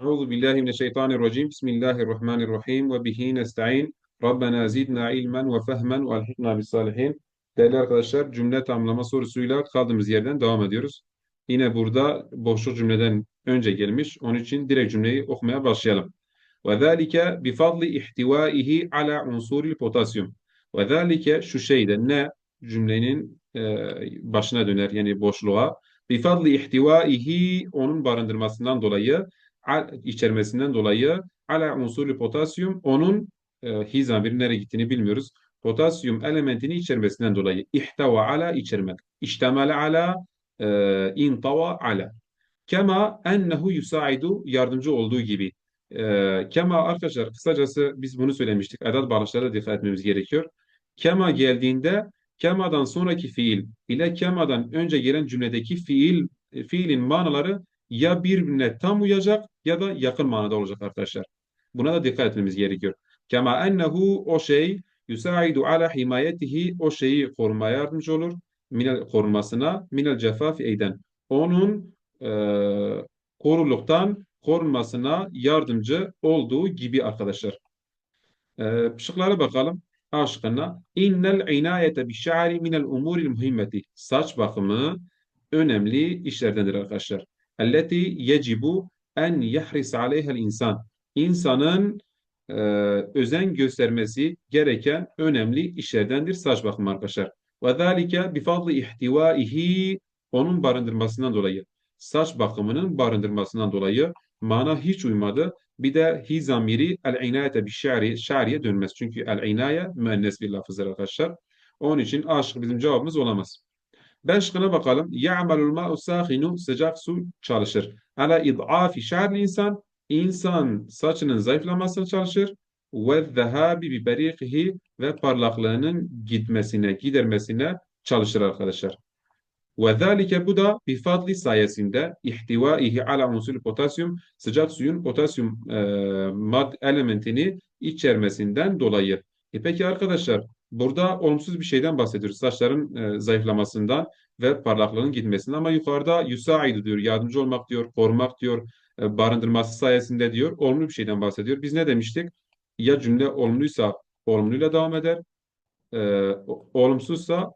Euzu billahi mineşşeytanirracim. Bismillahirrahmanirrahim ve bihi nestaîn. Rabbena zidna ilmen ve fehmen ve elhikna bis salihin. Değerli arkadaşlar, cümle tamlama sorusuyla kaldığımız yerden devam ediyoruz. Yine burada boşluk cümleden önce gelmiş. Onun için direkt cümleyi okumaya başlayalım. Ve zalike bi fadli ihtivaihi ala unsuril potasyum. Ve zalike şu şeyde ne cümlenin e, başına döner yani boşluğa. Bi fadli ihtivaihi onun barındırmasından dolayı içermesinden dolayı ala unsurlu potasyum onun e, hizan bir nereye gittiğini bilmiyoruz. Potasyum elementini içermesinden dolayı ihtava ala içermek. İştemele ala e, intava ala. Kema ennehu yusaidu yardımcı olduğu gibi. E, kema arkadaşlar kısacası biz bunu söylemiştik. Edat bağlaçlara dikkat etmemiz gerekiyor. Kema geldiğinde kemadan sonraki fiil ile kemadan önce gelen cümledeki fiil fiilin manaları ya birbirine tam uyacak ya da yakın manada olacak arkadaşlar. Buna da dikkat etmemiz gerekiyor. Kema ennehu o şey yusaidu ala himayetihi o şeyi korumaya yardımcı olur. Minel korunmasına minel cefafi eyden. Onun e, koruluktan korunmasına yardımcı olduğu gibi arkadaşlar. E, şıklara bakalım. A şıkkına. İnnel inayete bi şa'ri minel umuril muhimmeti. Saç bakımı önemli işlerdendir arkadaşlar. Elleti yecibu en yahris aleyhel insan. İnsanın e, özen göstermesi gereken önemli işlerdendir saç bakımı arkadaşlar. Ve zalike bifadli ihtivaihi onun barındırmasından dolayı. Saç bakımının barındırmasından dolayı mana hiç uymadı. Bir de hi zamiri el-inayete bir şari, şariye dönmez. Çünkü el-inaye müennes bir lafızdır arkadaşlar. Onun için aşık bizim cevabımız olamaz. Ben şıkkına bakalım. Ya'malul ma'u sâhinu sıcak su çalışır. Ala id'afi şa'ril insan insan saçının zayıflamasına çalışır. Ve zehabi bi berikihi ve parlaklığının gitmesine, gidermesine çalışır arkadaşlar. Ve zâlike bu da bir fadli sayesinde ihtivaihi ala unsur potasyum sıcak suyun potasyum e, mad elementini içermesinden dolayı. E peki arkadaşlar Burada olumsuz bir şeyden bahsediyoruz. Saçların e, zayıflamasından ve parlaklığının gitmesinden ama yukarıda yusaidu diyor, yardımcı olmak diyor, korumak diyor, e, barındırması sayesinde diyor, olumlu bir şeyden bahsediyor. Biz ne demiştik? Ya cümle olumluysa olumluyla devam eder, e, olumsuzsa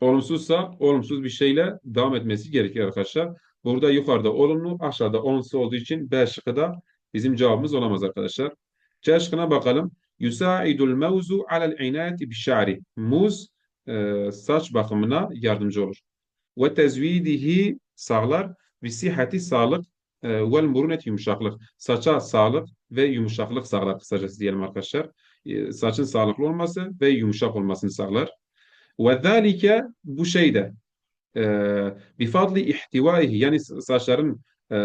olumsuzsa olumsuz bir şeyle devam etmesi gerekir arkadaşlar. Burada yukarıda olumlu, aşağıda olumsuz olduğu için B şıkkı da bizim cevabımız olamaz arkadaşlar. C şıkkına bakalım. Yusaidul mevzu alel inayeti bişari. Muz e, saç bakımına yardımcı olur. Ve tezvidihi sağlar ve sihhati sağlık e, vel murunet yumuşaklık. Saça sağlık ve yumuşaklık sağlar kısacası diyelim arkadaşlar. E, saçın sağlıklı olması ve yumuşak olmasını sağlar. Ve zâlike bu şeyde e, bifadli ihtivaihi yani saçların e,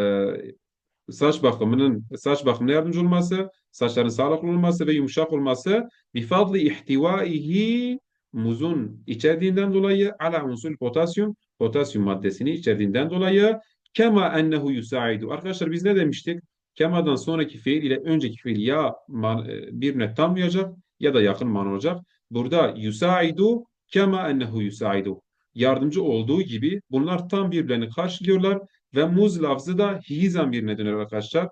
saç bakımının saç bakımına yardımcı olması, saçların sağlıklı olması ve yumuşak olması bifadli ihtivaihi muzun içerdiğinden dolayı ala unsur potasyum potasyum maddesini içerdiğinden dolayı kema ennehu yusaidu. Arkadaşlar biz ne demiştik? Kema'dan sonraki fiil ile önceki fiil ya man, e, birbirine tam uyacak ya da yakın man olacak. Burada yusaidu kema ennehu yusaidu. Yardımcı olduğu gibi bunlar tam birbirlerini karşılıyorlar ve muz lafzı da hi zamirine döner arkadaşlar.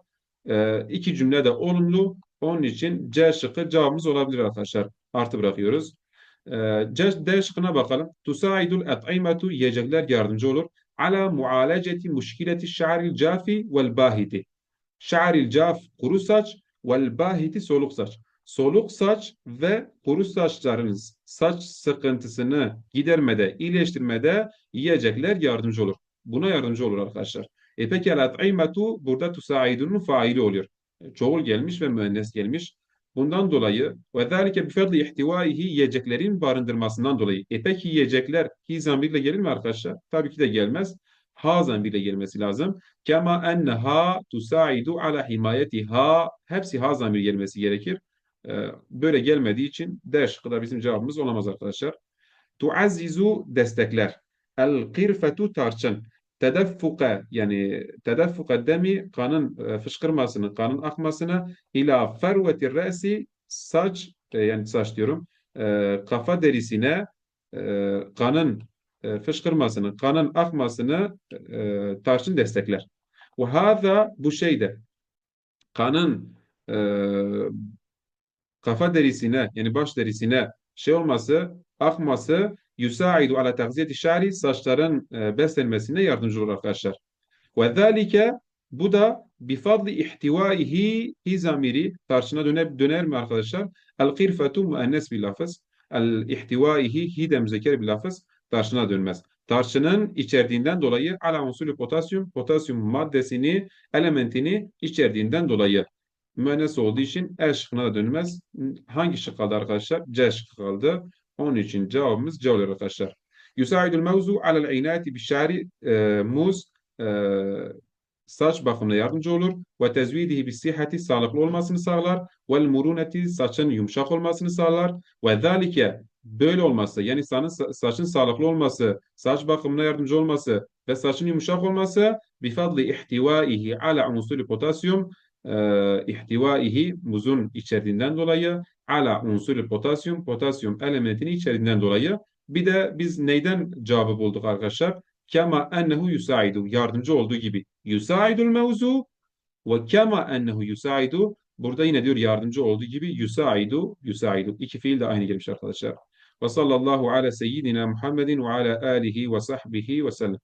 Ee, iki cümle de olumlu. Onun için C şıkkı cevabımız olabilir arkadaşlar. Artı bırakıyoruz. C, D şıkkına bakalım. Tusaidul et'imetu yiyecekler yardımcı olur. Ala mualeceti muşkileti şa'ril cafi vel bahiti. Şa'ril caf kuru saç vel bahiti soluk saç. Soluk saç ve kuru saçların saç sıkıntısını gidermede, iyileştirmede yiyecekler yardımcı olur. Buna yardımcı olur arkadaşlar. E peki el-at'imatu burada tusaidunun faili oluyor. E, çoğul gelmiş ve müennes gelmiş. Bundan dolayı ve zâlike bifadli ihtivaihi yiyeceklerin barındırmasından dolayı. E peki yiyecekler hi zamirle gelir mi arkadaşlar? Tabii ki de gelmez. Ha zamirle gelmesi lazım. Kema enneha tusaidu ala himayetiha. Hepsi ha zamir gelmesi gerekir. Ee, böyle gelmediği için D şıkkı bizim cevabımız olamaz arkadaşlar. Tuazzizu destekler. El qirfetu tarçın tedeffuka yani tedeffuka demi kanın e, fışkırmasını, kanın akmasını ila ferveti resi saç e, yani saç diyorum e, kafa derisine kanın fışkırmasını, kanın akmasını tarçın destekler. Ve hâzâ bu şeyde kanın kafa derisine yani baş derisine şey olması, akması yusaidu ala tagziyeti şa'ri saçların e, beslenmesine yardımcı olur arkadaşlar. Ve zâlike bu da bifadli ihtivaihi hi zamiri karşına döner, döner mi arkadaşlar? El qirfetu müennes bir lafız. El ihtivaihi hi de müzekker bir lafız tarçına dönmez. Tarçının içerdiğinden dolayı ala unsulü potasyum, potasyum maddesini, elementini içerdiğinden dolayı müennes olduğu için E şıkkına da dönmez. Hangi şık kaldı arkadaşlar? C şıkkı kaldı. Onun için cevabımız C oluyor arkadaşlar. Yusaidul mevzu alel inayeti bi e, muz e, saç bakımına yardımcı olur. Ve tezvidihi bis sihhati sağlıklı olmasını sağlar. Ve muruneti saçın yumuşak olmasını sağlar. Ve zalike böyle olması yani saçın, saçın sağlıklı olması, saç bakımına yardımcı olması ve saçın yumuşak olması bifadli ihtivaihi ala unsuri potasyum e, ihtivaihi muzun içerdiğinden dolayı ala unsuri potasyum potasyum elementini içerdiğinden dolayı bir de biz neyden cevabı bulduk arkadaşlar? Kema ennehu yusaidu yardımcı olduğu gibi yusaidul mevzu ve kema ennehu yusaidu burada yine diyor yardımcı olduğu gibi yusaidu yusaidu iki fiil de aynı gelmiş arkadaşlar. Ve sallallahu ala seyyidina Muhammedin ve ala alihi ve sahbihi ve sellem.